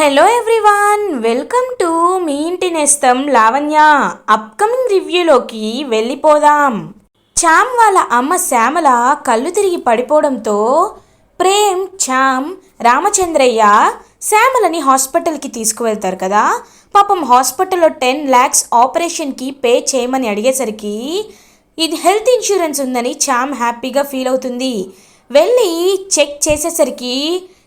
Hello everyone welcome to మీ ఇంటి నేస్తం లావణ్య అప్కమింగ్ రివ్యూలోకి వెళ్ళిపోదాం. చామ్ వాళ్ళ అమ్మ శ్యామల కళ్ళు తిరిగి పడిపోవడంతో ప్రేమ్ చామ్ రామచంద్రయ్య శ్యామలని హాస్పిటల్కి తీసుకువెళ్తారు కదా. పాపం హాస్పిటల్లో టెన్ ల్యాక్స్ ఆపరేషన్కి పే చేయమని అడిగేసరికి ఇది హెల్త్ ఇన్సూరెన్స్ ఉందని చామ్ హ్యాపీగా ఫీల్ అవుతుంది. వెళ్ళి చెక్ చేసేసరికి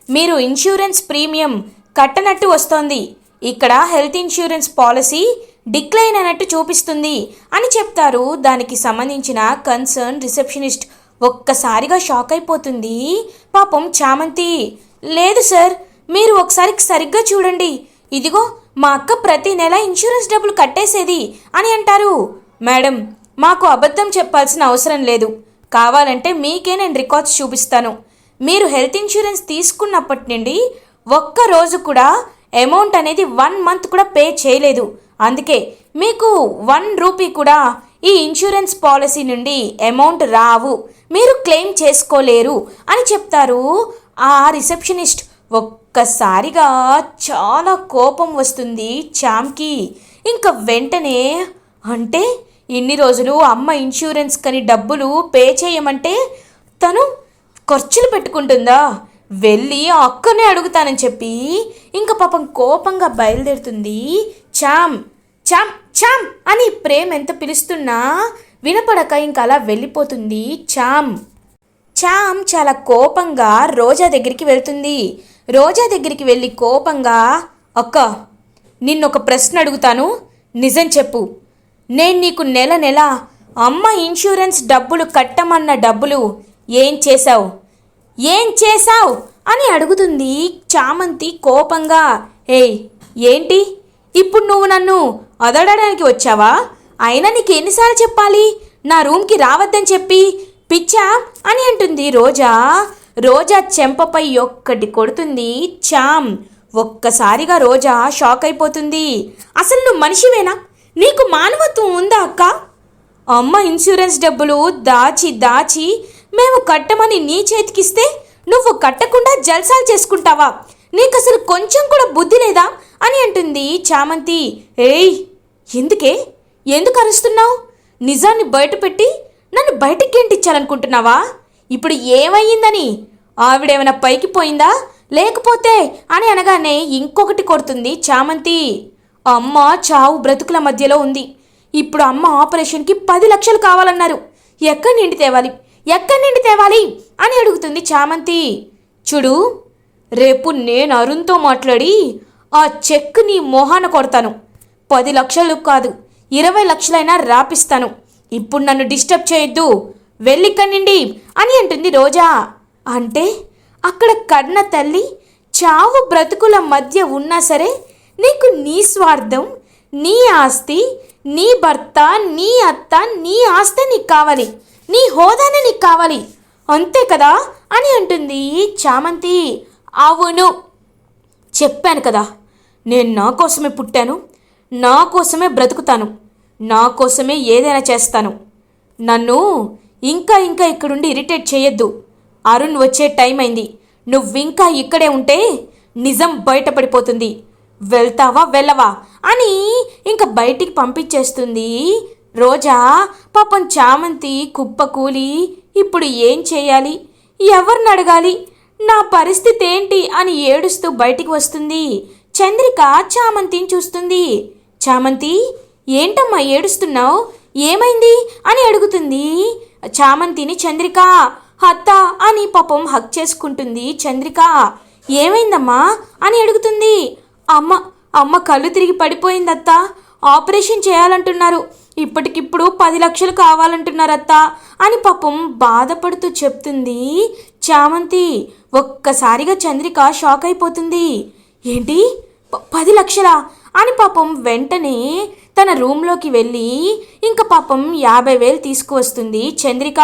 మీరు ఇన్సూరెన్స్ ప్రీమియం కట్టనట్టు వస్తోంది. ఇక్కడ హెల్త్ ఇన్సూరెన్స్ పాలసీ డిక్లైన్ అయినట్టు చూపిస్తుంది అని చెప్తారు. దానికి సంబంధించిన కన్సర్న్ రిసెప్షనిస్ట్. ఒక్కసారిగా షాక్ అయిపోతుంది. పాపం చామంతి. లేదు సార్ మీరు ఒకసారి సరిగ్గా చూడండి. ఇదిగో మా అక్క ప్రతి నెల ఇన్సూరెన్స్ డబ్బులు కట్టేసేది అని అంటారు. మేడం మాకు అబద్ధం చెప్పాల్సిన అవసరం లేదు. కావాలంటే మీకే నేను రికార్డ్స్ చూపిస్తాను. మీరు హెల్త్ ఇన్సూరెన్స్ తీసుకున్నప్పటి నుండి ఒక్క రోజు కూడా అమౌంట్ అనేది వన్ మంత్ కూడా పే చేయలేదు. అందుకే మీకు వన్ రూపీ కూడా ఈ ఇన్సూరెన్స్ పాలసీ నుండి అమౌంట్ రావు. మీరు క్లెయిమ్ చేసుకోలేరు అని చెప్తారు. ఆ రిసెప్షనిస్ట్ ఒక్కసారిగా చాలా కోపం వస్తుంది చామ్కి ఇంకా వెంటనే అంటే ఇన్ని రోజులు అమ్మ ఇన్సూరెన్స్ కని డబ్బులు పే చేయమంటే తను ఖర్చులు పెట్టుకుంటుందా? వెళ్ళి అక్కనే అడుగుతానని చెప్పి ఇంకా పాపం కోపంగా బయలుదేరుతుంది. చామ్ చామ్ చామ్ అని ప్రేమ్ ఎంత పిలుస్తున్నా వినపడక ఇంకా అలా వెళ్ళిపోతుంది. చామ్ చామ్ చాలా కోపంగా రోజా దగ్గరికి వెళ్తుంది. రోజా దగ్గరికి వెళ్ళి కోపంగా అక్క నిన్నొక ప్రశ్న అడుగుతాను. నిజం చెప్పు. నేను నీకు నెల నెల అమ్మ ఇన్సూరెన్స్ డబ్బులు కట్టమన్న డబ్బులు ఏం చేశావు? ఏం చేశావు? అని అడుగుతుంది చామంతి కోపంగా. ఏయ్ ఏంటి? ఇప్పుడు నువ్వు నన్ను అదడడానికి వచ్చావా? అయినా నీకు ఎన్నిసార్లు చెప్పాలి? నా రూమ్కి రావద్దని చెప్పి పిచ్చా అని అంటుంది రోజా. రోజా చెంపపై ఒక్కటి కొడుతుంది. చామ్ ఒక్కసారిగా రోజా షాక్ అయిపోతుంది. అసలు నువ్వు మనిషివేనా? నీకు మానవత్వం ఉందా అక్క? అమ్మ ఇన్సూరెన్స్ డబ్బులు దాచి దాచి మేము కట్టమని నీ చేతికిస్తే నువ్వు కట్టకుండా జల్సాలు చేసుకుంటావా? నీకు అసలు కొంచెం కూడా బుద్ధి లేదా? అని అంటుంది చామంతి. ఏయ్ ఎందుకే? ఎందుకు అరుస్తున్నావు? నిజాన్ని బయటపెట్టి నన్ను బయటికి గెంటించాలనుకుంటున్నావా ఇప్పుడు ఏమయ్యిందని? ఆవిడేమైనా పైకి పోయిందా? లేకపోతే అని అనగానే ఇంకొకటి కొడుతుంది చామంతి. అమ్మ చావు బ్రతుకుల మధ్యలో ఉంది. ఇప్పుడు అమ్మ ఆపరేషన్కి పది లక్షలు కావాలన్నారు. ఎక్కడి నుండి తేవాలి? ఎక్కడి నుండి తేవాలి? అని అడుగుతుంది చామంతి. చూడు రేపు నేను అరుణ్తో మాట్లాడి ఆ చెక్ నీ మొహాన కొడతాను. పది లక్షలు కాదు ఇరవై లక్షలైనా రాపిస్తాను. ఇప్పుడు నన్ను డిస్టర్బ్ చేయొద్దు. వెళ్ళిక్కడి నుండి అని అంటుంది రోజా. అంటే అక్కడ కన్న తల్లి చావు బ్రతుకుల మధ్య ఉన్నా సరే నీకు నీ స్వార్థం నీ ఆస్తి నీ భర్త నీ అత్త నీ ఆస్తి నీకు కావాలి. నీ హోదానే నీకు కావాలి. అంతే కదా? అని అంటుంది చామంతి. అవును. చెప్పాను కదా. నేను నా కోసమే పుట్టాను. నా కోసమే బ్రతుకుతాను. నా కోసమే ఏదైనా చేస్తాను. నన్ను ఇంకా ఇంకా ఇక్కడుండి ఇరిటేట్ చేయొద్దు. అరుణ్ వచ్చే టైం అయింది. నువ్వింకా ఇక్కడే ఉంటే నిజం బయటపడిపోతుంది. వెళ్తావా వెళ్ళవా? అని ఇంకా బయటికి పంపించేస్తుంది రోజా పాపం చామంతి కుప్ప కూలి ఇప్పుడు ఏం చేయాలి? ఎవరిని అడగాలి? నా పరిస్థితి ఏంటి అని ఏడుస్తూ బయటికి వస్తుంది. చంద్రిక చామంతిని చూస్తుంది. చామంతి ఏంటమ్మా ఏడుస్తున్నావు? ఏమైంది అని అడుగుతుంది. చామంతిని చంద్రిక అత్త అని పాపం హక్ చేసుకుంటుంది చంద్రిక. ఏమైందమ్మా అని అడుగుతుంది. అమ్మ అమ్మ కళ్ళు తిరిగి పడిపోయిందత్త. ఆపరేషన్ చేయాలంటున్నారు. ఇప్పటికిప్పుడు పది లక్షలు కావాలంటున్నారత్త అని పాపం బాధపడుతూ చెప్తుంది చామంతి. ఒక్కసారిగా చంద్రిక షాక్ అయిపోతుంది. ఏంటి? పది లక్షలా? అని పాపం వెంటనే తన రూమ్లోకి వెళ్ళి ఇంకా పాపం యాభై వేలు తీసుకువస్తుంది చంద్రిక.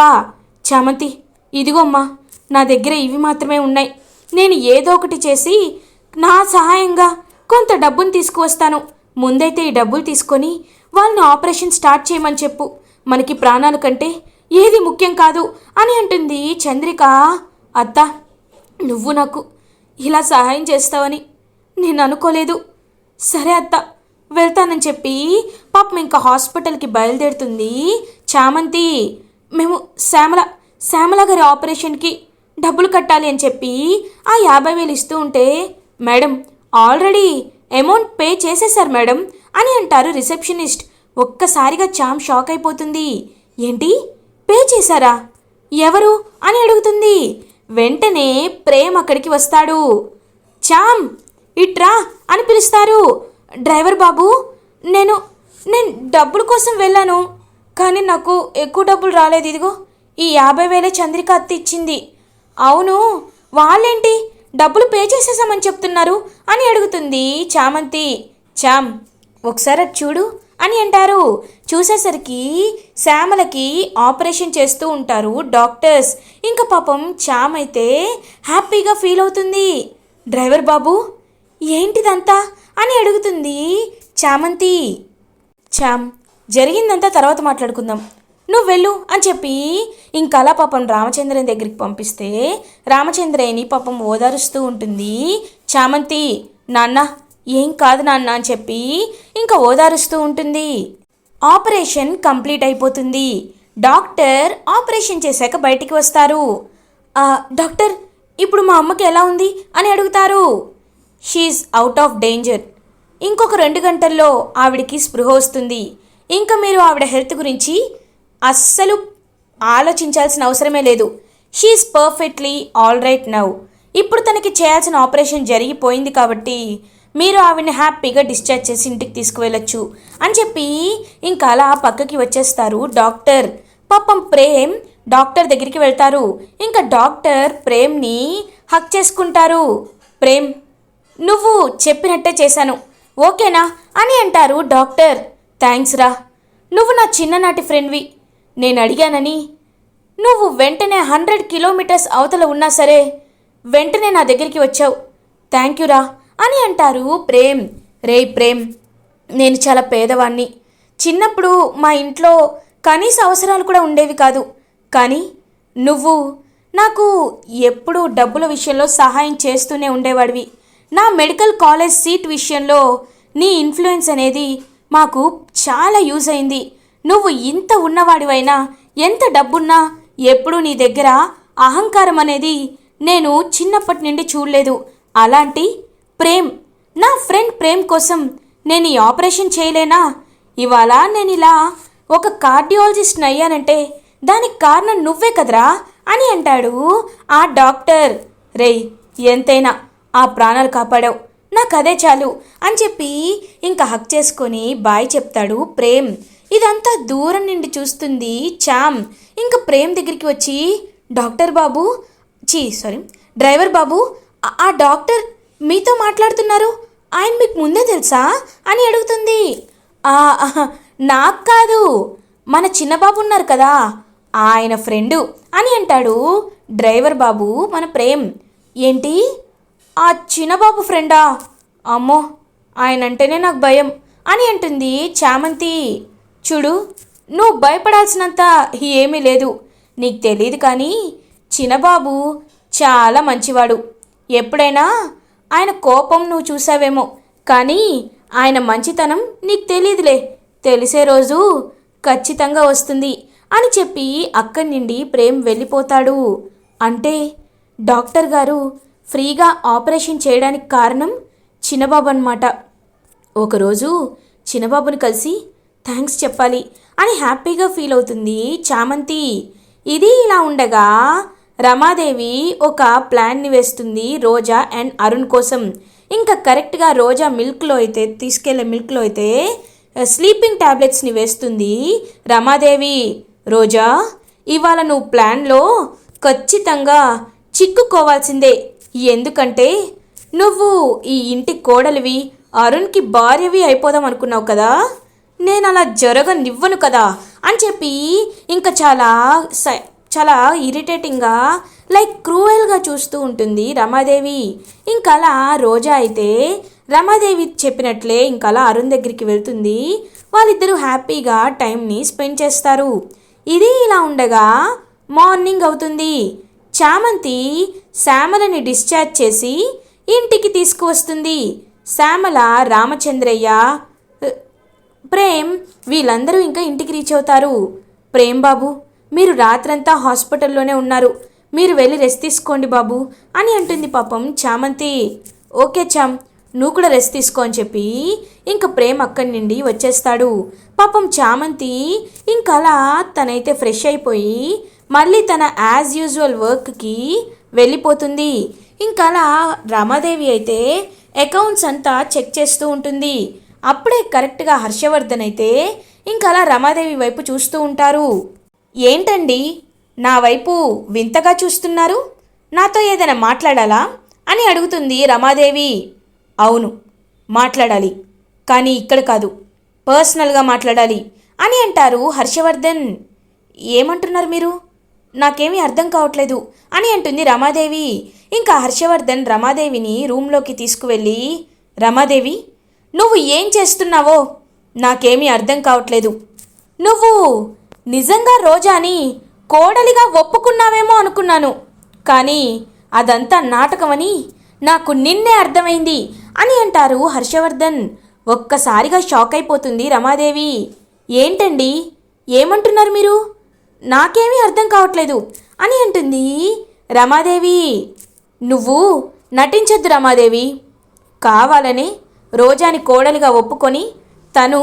చామంతి ఇదిగోమ్మా నా దగ్గర ఇవి మాత్రమే ఉన్నాయి. నేను ఏదో ఒకటి చేసి నా సహాయంగా కొంత డబ్బును తీసుకువస్తాను. ముందైతే ఈ డబ్బులు తీసుకొని వాళ్ళని ఆపరేషన్ స్టార్ట్ చేయమని చెప్పు. మనకి ప్రాణాల కంటే ఏది ముఖ్యం కాదు అని అంటుంది చంద్రిక. అత్త నువ్వు నాకు ఇలా సహాయం చేస్తావని నేను అనుకోలేదు. సరే అత్త వెళ్తానని చెప్పి పాపం ఇంకా హాస్పిటల్కి బయలుదేరుతుంది చామంతి. మేము శ్యామల శ్యామల గారి ఆపరేషన్కి డబ్బులు కట్టాలి అని చెప్పి ఆ యాభై వేలు ఇస్తూ ఉంటే మేడం ఆల్రెడీ అమౌంట్ పే చేసేశారు మేడం. అని అంటారు రిసెప్షనిస్ట్. ఒక్కసారిగా చామ్ షాక్ అయిపోతుంది. ఏంటి? పే చేశారా? ఎవరు? అని అడుగుతుంది. వెంటనే ప్రేమ్ అక్కడికి వస్తాడు. చామ్ ఇట్రా అని పిలుస్తారు. డ్రైవర్ బాబు నేను నేను డబ్బుల కోసం వెళ్ళాను. కానీ నాకు ఎక్కువ డబ్బులు రాలేదు. ఇదిగో ఈ యాభై వేలే చంద్రిక అత్త ఇచ్చింది. అవును వాళ్ళేంటి? డబ్బులు పే చేసేసామని చెప్తున్నారు అని అడుగుతుంది చామంతి. చామ్ ఒకసారి అది చూడు అని అంటారు. చూసేసరికి శ్యామలకి ఆపరేషన్ చేస్తూ ఉంటారు డాక్టర్స్. ఇంకా పాపం చామ్ అయితే హ్యాపీగా ఫీల్ అవుతుంది. డ్రైవర్ బాబు ఏంటిదంతా అని అడుగుతుంది చామంతి. చామ్ జరిగిందంతా తర్వాత మాట్లాడుకుందాం. నువ్వు వెళ్ళు అని చెప్పి ఇంకలా అలా పాపం రామచంద్రని దగ్గరికి పంపిస్తే రామచంద్రయ్యని పాపం ఓదారుస్తూ ఉంటుంది చామంతి. నాన్న ఏం కాదు నాన్న అని చెప్పి ఇంకా ఓదారుస్తూ ఉంటుంది. ఆపరేషన్ కంప్లీట్ అయిపోతుంది. డాక్టర్ ఆపరేషన్ చేశాక బయటికి వస్తారు. డాక్టర్ ఇప్పుడు మా అమ్మకి ఎలా ఉంది అని అడుగుతారు. She's out of danger. ఇంకొక రెండు గంటల్లో ఆవిడకి స్పృహ వస్తుంది. ఇంకా మీరు ఆవిడ హెల్త్ గురించి అస్సలు ఆలోచించాల్సిన అవసరమే లేదు. She's perfectly all right now. ఇప్పుడు తనకి చేయాల్సిన ఆపరేషన్ జరిగిపోయింది కాబట్టి మీరు ఆవిడని హ్యాపీగా డిశ్చార్జ్ చేసి ఇంటికి తీసుకువెళ్ళొచ్చు అని చెప్పి ఇంకా అలా పక్కకి వచ్చేస్తారు డాక్టర్. పాపం ప్రేమ్ డాక్టర్ దగ్గరికి వెళ్తారు. ఇంకా డాక్టర్ ప్రేమ్ని హక్ చేసుకుంటారు. ప్రేమ్ నువ్వు చెప్పినట్టే చేశాను. ఓకేనా? అని అంటారు డాక్టర్. థ్యాంక్స్ రా. నువ్వు నా చిన్ననాటి ఫ్రెండ్వి. నేను అడిగానని. నువ్వు వెంటనే హండ్రెడ్ కిలోమీటర్స్ అవతల ఉన్నా సరే వెంటనే నా దగ్గరికి వచ్చావు. థ్యాంక్ యూ రా. అని అంటారు ప్రేమ్. రే ప్రేమ్ నేను చాలా పేదవాణ్ణి. చిన్నప్పుడు మా ఇంట్లో కనీస అవసరాలు కూడా ఉండేవి కాదు. కానీ నువ్వు నాకు ఎప్పుడూ డబ్బుల విషయంలో సహాయం చేస్తూనే ఉండేవాడివి. నా మెడికల్ కాలేజ్ సీట్ విషయంలో నీ ఇన్ఫ్లుయెన్స్ అనేది మాకు చాలా యూజ్ అయింది. నువ్వు ఇంత ఉన్నవాడివైనా ఎంత డబ్బున్నా ఎప్పుడూ నీ దగ్గర అహంకారం అనేది నేను చిన్నప్పటి నుండి చూడలేదు. అలాంటి ప్రేమ్ నా ఫ్రెండ్ ప్రేమ్ కోసం నేను ఈ ఆపరేషన్ చేయలేనా? ఇవాళ నేను ఇలా ఒక కార్డియాలజిస్ట్ని అయ్యానంటే దానికి కారణం నువ్వే కదరా? అని అంటాడు ఆ డాక్టర్. రేయ్ ఎంతైనా ఆ ప్రాణాలు కాపాడావు. నాకు అదే చాలు అని చెప్పి ఇంకా హక్ చేసుకొని బాయ్ చెప్తాడు ప్రేమ్. ఇదంతా దూరం నుండి చూస్తుంది చామ్. ఇంకా ప్రేమ్ దగ్గరికి వచ్చి డాక్టర్ బాబు చీ సారీ డ్రైవర్ బాబు ఆ- ఆ డాక్టర్ మీతో మాట్లాడుతున్నారు? ఆయన మీకు ముందే తెలుసా? అని అడుగుతుంది. ఆహా, నాకు కాదు. మన చిన్నబాబు ఉన్నారు కదా. ఆయన ఫ్రెండు అని అంటాడు డ్రైవర్ బాబు మన ప్రేమ్. ఏంటి? ఆ చిన్నబాబు ఫ్రెండా? అమ్మో ఆయన అంటేనే నాకు భయం అని అంటుంది చామంతి. చూడు నువ్వు భయపడాల్సినంత ఏమీ లేదు. నీకు తెలియదు కానీ చిన్నబాబు చాలా మంచివాడు. ఎప్పుడైనా ఆయన కోపం నువ్వు చూసావేమో కానీ ఆయన మంచితనం నీకు తెలియదులే తెలిసే రోజు ఖచ్చితంగా వస్తుంది అని చెప్పి అక్కడి నుండి ప్రేమ్ వెళ్ళిపోతాడు. అంటే డాక్టర్ గారు ఫ్రీగా ఆపరేషన్ చేయడానికి కారణం చిన్నబాబు అన్నమాట. ఒకరోజు చిన్నబాబుని కలిసి థ్యాంక్స్ చెప్పాలి అని హ్యాపీగా ఫీల్ అవుతుంది చామంతి. ఇది ఇలా ఉండగా రమాదేవి ఒక ప్లాన్ని వేస్తుంది రోజా అండ్ అరుణ్ కోసం. ఇంకా కరెక్ట్గా రోజా మిల్క్లో అయితే తీసుకెళ్ళే మిల్క్లో అయితే స్లీపింగ్ టాబ్లెట్స్ని వేస్తుంది రమాదేవి. రోజా ఇవాళ నువ్వు ప్లాన్లో ఖచ్చితంగా చిక్కుకోవాల్సిందే. ఎందుకంటే నువ్వు ఈ ఇంటి కోడలివి అరుణ్కి భార్యవి అయిపోదాం అనుకున్నావు కదా. నేను అలా జరగనివ్వను కదా అని చెప్పి ఇంకా చాలా స- చాలా ఇరిటేటింగ్గా లైక్ క్రూయల్గా చూస్తూ ఉంటుంది రమాదేవి. ఇంకలా అలా రోజా అయితే రమాదేవి చెప్పినట్లే ఇంకా అలా అరుణ్ దగ్గరికి వెళ్తుంది. వాళ్ళిద్దరూ హ్యాపీగా టైంని స్పెండ్ చేస్తారు. ఇది ఇలా ఉండగా మార్నింగ్ అవుతుంది. చామంతి శ్యామలని డిశ్చార్జ్ చేసి ఇంటికి తీసుకువస్తుంది. శ్యామల రామచంద్రయ్య ప్రేమ్ వీళ్ళందరూ ఇంకా ఇంటికి రీచ్ అవుతారు. ప్రేమ్ బాబు మీరు రాత్రంతా హాస్పిటల్లోనే ఉన్నారు. మీరు వెళ్ళి రెస్ట్ తీసుకోండి బాబు అని అంటుంది పాపం చామంతి. ఓకే చామ్ నువ్వు కూడా రెస్ట్ తీసుకో అని చెప్పి ఇంక ప్రేమ్ అక్కడి నుండి వచ్చేస్తాడు. పాపం చామంతి ఇంకలా తనైతే ఫ్రెష్ అయిపోయి మళ్ళీ తన యాజ్ యూజువల్ వర్క్కి వెళ్ళిపోతుంది. ఇంకా అలా రమాదేవి అయితే అకౌంట్స్ అంతా చెక్ చేస్తూ ఉంటుంది. అప్పుడే కరెక్ట్గా హర్షవర్ధన్ అయితే ఇంకా అలా రమాదేవి వైపు చూస్తూ ఉంటారు. ఏంటండి? నా వైపు వింతగా చూస్తున్నారు? నాతో ఏదైనా మాట్లాడాలా? అని అడుగుతుంది రమాదేవి. అవును మాట్లాడాలి. కానీ ఇక్కడ కాదు. పర్సనల్గా మాట్లాడాలి అని అంటారు హర్షవర్ధన్. ఏమంటున్నారు మీరు? నాకేమీ అర్థం కావట్లేదు అని అంటుంది రమాదేవి. ఇంకా హర్షవర్ధన్ రమాదేవిని రూమ్లోకి తీసుకువెళ్ళి రమాదేవి నువ్వు ఏం చేస్తున్నావో? నాకేమీ అర్థం కావట్లేదు. నువ్వు నిజంగా రోజాని కోడలిగా ఒప్పుకున్నావేమో అనుకున్నాను. కానీ అదంతా నాటకమని నాకు నిన్నే అర్థమైంది అని అంటారు హర్షవర్ధన్. ఒక్కసారిగా షాక్ అయిపోతుంది రమాదేవి. ఏంటండి? ఏమంటున్నారు మీరు? నాకేమీ అర్థం కావట్లేదు అని అంటుంది రమాదేవి. నువ్వు నటించొద్దు రమాదేవి. కావాలని రోజాని కోడలిగా ఒప్పుకొని తను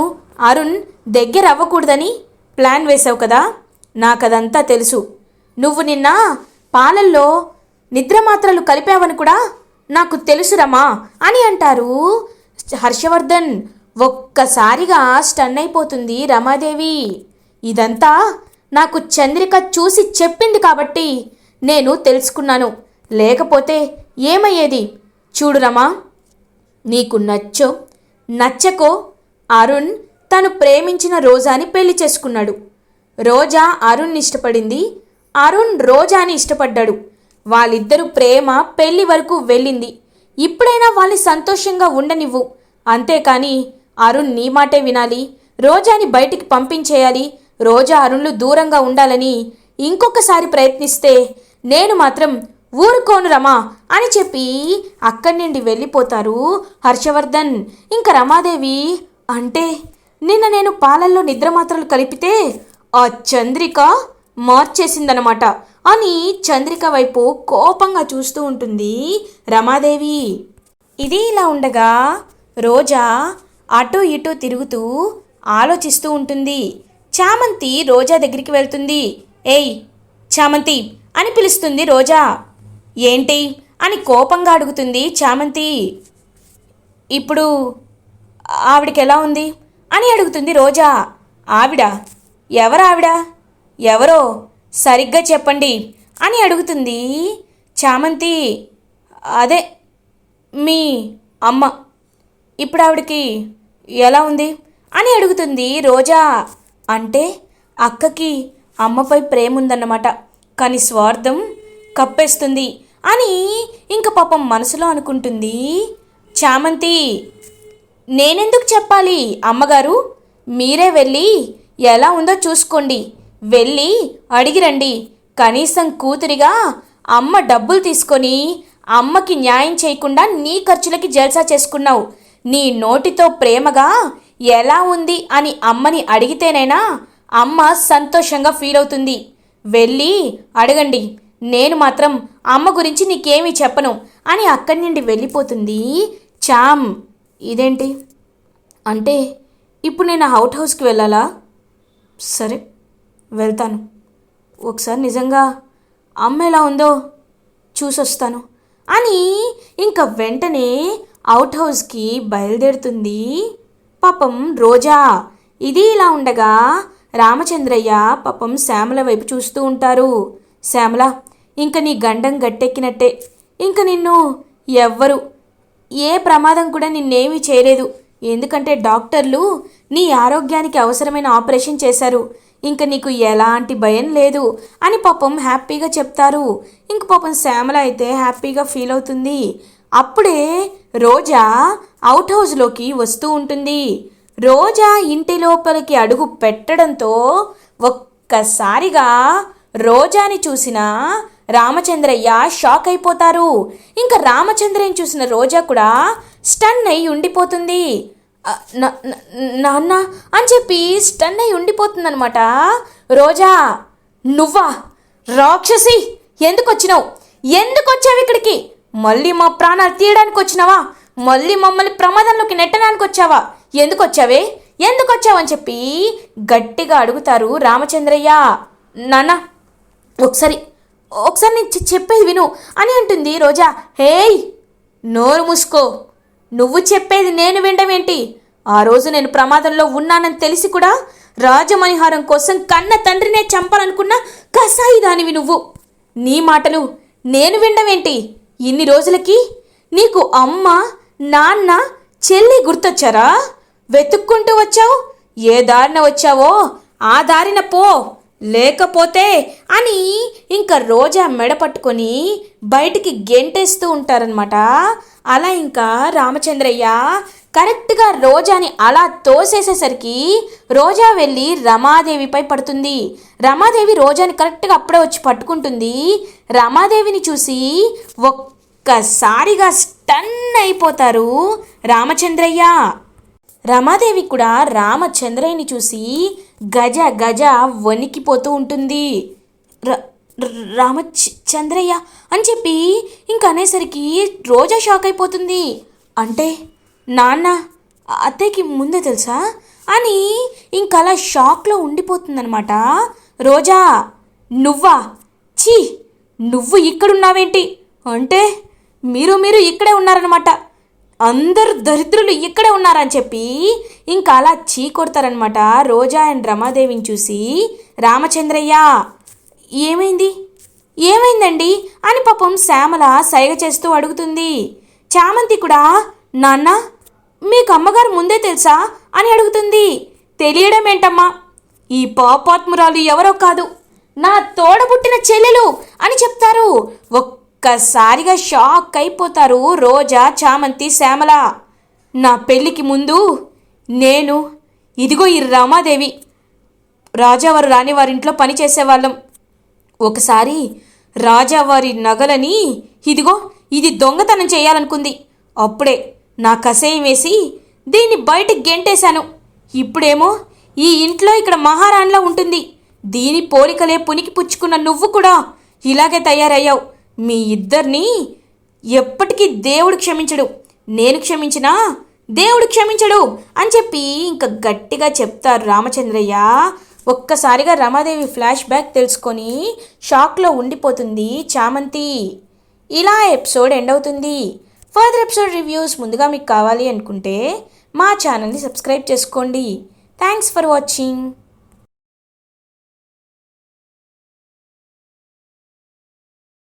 అరుణ్ దగ్గర అవ్వకూడదని ప్లాన్ వేశావు కదా? నాకదంతా తెలుసు. నువ్వు నిన్న పాలల్లో నిద్రమాత్రలు కలిపావని కూడా నాకు తెలుసురమా అని అంటారు. హర్షవర్ధన్ ఒక్కసారిగా స్టన్ అయిపోతుంది రమాదేవి. ఇదంతా నాకు చంద్రిక చూసి చెప్పింది కాబట్టి నేను తెలుసుకున్నాను. లేకపోతే ఏమయ్యేది? చూడురమా నీకు నచ్చో నచ్చకో అరుణ్ తను ప్రేమించిన రోజాని పెళ్ళి చేసుకున్నాడు. రోజా అరుణ్ ఇష్టపడింది. అరుణ్ రోజాని ఇష్టపడ్డాడు. వాళ్ళిద్దరూ ప్రేమ పెళ్ళి వరకు వెళ్ళింది. ఇప్పుడైనా వాళ్ళని సంతోషంగా ఉండనివ్వు. అంతేకాని అరుణ్ నీ మాటే వినాలి. రోజాని బయటికి పంపించేయాలి. రోజా అరుణ్లు దూరంగా ఉండాలని ఇంకొకసారి ప్రయత్నిస్తే నేను మాత్రం ఊరుకోను రమా అని చెప్పి అక్కడి నుండి వెళ్ళిపోతారు హర్షవర్ధన్. ఇంకా రమాదేవి అంటే నిన్న నేను పాలల్లో నిద్రమాత్రలు కలిపితే ఆ చంద్రిక మార్చేసిందనమాట అని చంద్రిక వైపు కోపంగా చూస్తూ ఉంటుంది రమాదేవి. ఇది ఇలా ఉండగా రోజా అటు ఇటు తిరుగుతూ ఆలోచిస్తూ ఉంటుంది. చామంతి రోజా దగ్గరికి వెళ్తుంది. ఏయ్ చామంతి అని పిలుస్తుంది రోజా. ఏంటి? అని కోపంగా అడుగుతుంది చామంతి. ఇప్పుడు ఆవిడకి ఎలా ఉంది? అని అడుగుతుంది రోజా. ఆవిడ ఎవరావిడ ఎవరో? సరిగ్గా చెప్పండి అని అడుగుతుంది చామంతి. అదే మీ అమ్మ. ఇప్పుడు ఆవిడకి ఎలా ఉంది? అని అడుగుతుంది రోజా. అంటే అక్కకి అమ్మపై ప్రేమ ఉందన్నమాట. కానీ స్వార్థం కప్పేస్తుంది అని ఇంక పాపం మనసులో అనుకుంటుంది చామంతి. నేనెందుకు చెప్పాలి? అమ్మగారు మీరే వెళ్ళి ఎలా ఉందో చూసుకోండి. వెళ్ళి అడిగిరండి కనీసం కూతురిగా అమ్మ డబ్బులు తీసుకొని అమ్మకి న్యాయం చేయకుండా నీ ఖర్చులకి జల్సా చేసుకున్నావు. నీ నోటితో ప్రేమగా ఎలా ఉంది అని అమ్మని అడిగితేనైనా అమ్మ సంతోషంగా ఫీల్ అవుతుంది. వెళ్ళి అడగండి. నేను మాత్రం అమ్మ గురించి నీకేమీ చెప్పను అని అక్కడి నుండి వెళ్ళిపోతుంది చామ్. ఇదేంటి? అంటే ఇప్పుడు నేను అవుట్ హౌస్కి వెళ్ళాలా? సరే వెళ్తాను. ఒకసారి నిజంగా అమ్మ ఎలా ఉందో చూసొస్తాను. అని ఇంకా వెంటనే అవుట్ హౌస్కి బయలుదేరుతుంది పాపం రోజా. ఇది ఇలా ఉండగా రామచంద్రయ్య పాపం శ్యామల వైపు చూస్తూ ఉంటారు. శ్యామల ఇంక నీ గండం గట్టెక్కినట్టే. ఇంక నిన్ను ఎవ్వరు ఏ ప్రమాదం కూడా నిన్నేమీ చేయలేదు. ఎందుకంటే డాక్టర్లు నీ ఆరోగ్యానికి అవసరమైన ఆపరేషన్ చేశారు. ఇంక నీకు ఎలాంటి భయం లేదు అని పాపం హ్యాపీగా చెప్తారు. ఇంక పాపం శ్యామల అయితే హ్యాపీగా ఫీల్ అవుతుంది. అప్పుడే రోజా అవుట్ హౌస్లోకి వస్తూ ఉంటుంది. రోజా ఇంటి లోపలికి అడుగు పెట్టడంతో ఒక్కసారిగా రోజాని చూసిన రామచంద్రయ్య షాక్ అయిపోతారు. ఇంకా రామచంద్రయ్య చూసిన రోజా కూడా స్టన్ అయి ఉండిపోతుంది. నాన్న అని చెప్పి స్టన్ అయి ఉండిపోతుందనమాట రోజా నువ్వా? రాక్షసి! ఎందుకు వచ్చినావు ఎందుకు వచ్చావు ఇక్కడికి? మళ్ళీ మా ప్రాణాలు తీయడానికి వచ్చినావా? మళ్ళీ మమ్మల్ని ప్రమాదంలోకి నెట్టడానికి వచ్చావా? ఎందుకు వచ్చావే ఎందుకు వచ్చావని చెప్పి గట్టిగా అడుగుతారు రామచంద్రయ్య. నాన్న ఒకసారి ఒకసారి నేను చెప్పేది విను. అని అంటుంది రోజా. హేయ్ నోరు మూసుకో. నువ్వు చెప్పేది నేను వినడమేంటి ఆ రోజు నేను ప్రమాదంలో ఉన్నానని తెలిసి కూడా రాజమణిహారం కోసం కన్న తండ్రినే చంపాలనుకున్న కసాయి దానివి నువ్వు. నీ మాటలు నేను వినడమేంటి ఇన్ని రోజులకి నీకు అమ్మ నాన్న చెల్లి గుర్తొచ్చారా? వెతుక్కుంటూ వచ్చావు? ఏ దారిన వచ్చావో? ఆ దారిన పో. లేకపోతే అని ఇంకా రోజా మెడ పట్టుకొని బయటికి గెంటేస్తూ ఉంటారనమాట అలా ఇంకా రామచంద్రయ్య కరెక్ట్గా రోజాని అలా తోసేసేసరికి రోజా వెళ్ళి రమాదేవిపై పడుతుంది. రమాదేవి రోజాని కరెక్ట్గా అప్పుడే వచ్చి పట్టుకుంటుంది. రమాదేవిని చూసి ఒక్కసారిగా స్టన్ అయిపోతారు రామచంద్రయ్య. రమాదేవి కూడా రామచంద్రయ్యని చూసి గజ గజ వణికిపోతూ ఉంటుంది. రామచంద్రయ్య చంద్రయ్య అని చెప్పి ఇంక అనేసరికి రోజా షాక్ అయిపోతుంది. అంటే నాన్న అత్తయ్యకి ముందే తెలుసా? అని ఇంకలా షాక్లో ఉండిపోతుందనమాట రోజా నువ్వా? ఛీ నువ్వు ఇక్కడున్నావేంటి? అంటే మీరు మీరు ఇక్కడే ఉన్నారనమాట అందరు దరిద్రులు ఇక్కడే ఉన్నారని చెప్పి ఇంకా అలా చీ కొడతారనమాట రోజా అండ్ రమాదేవిని చూసి రామచంద్రయ్య ఏమైంది? ఏమైందండి? అని పాపం శ్యామల సైగ చేస్తూ అడుగుతుంది. చామంతి కూడా? నాన్న మీకు అమ్మగారు ముందే తెలుసా? అని అడుగుతుంది. తెలియడం ఏంటమ్మా ఈ పాపాత్మురాలు ఎవరో కాదు. నా తోడబుట్టిన చెల్లెలు అని చెప్తారు. ఒక్కసారిగా షాక్ అయిపోతారు రోజా చామంతి శ్యామల. నా పెళ్ళికి ముందు నేను ఇదిగో ఈ రామాదేవి రాజావారు రాని వారింట్లో పని చేసేవాళ్ళం ఒకసారి రాజావారి నగలని ఇదిగో ఇది దొంగతనం చేయాలనుకుంది. అప్పుడే నా కషాయం వేసి దీన్ని బయటికి గెంటేశాను. ఇప్పుడేమో ఈ ఇంట్లో ఇక్కడ మహారాణిలా ఉంటుంది. దీని పోలికలే పునికి పుచ్చుకున్న నువ్వు కూడా ఇలాగే తయారయ్యావు. మీ ఇద్దరిని ఎప్పటికీ దేవుడు క్షమించడు. నేను క్షమించినా దేవుడు క్షమించడు అని చెప్పి ఇంకా గట్టిగా చెప్తారు రామచంద్రయ్య. ఒక్కసారిగా రమాదేవి ఫ్లాష్ బ్యాక్ తెలుసుకొని షాక్లో ఉండిపోతుంది చామంతి. ఇలా ఎపిసోడ్ ఎండ్ అవుతుంది. ఫర్దర్ ఎపిసోడ్ రివ్యూస్ ముందుగా మీకు కావాలి అనుకుంటే మా ఛానల్ని సబ్స్క్రైబ్ చేసుకోండి. Thanks for watching.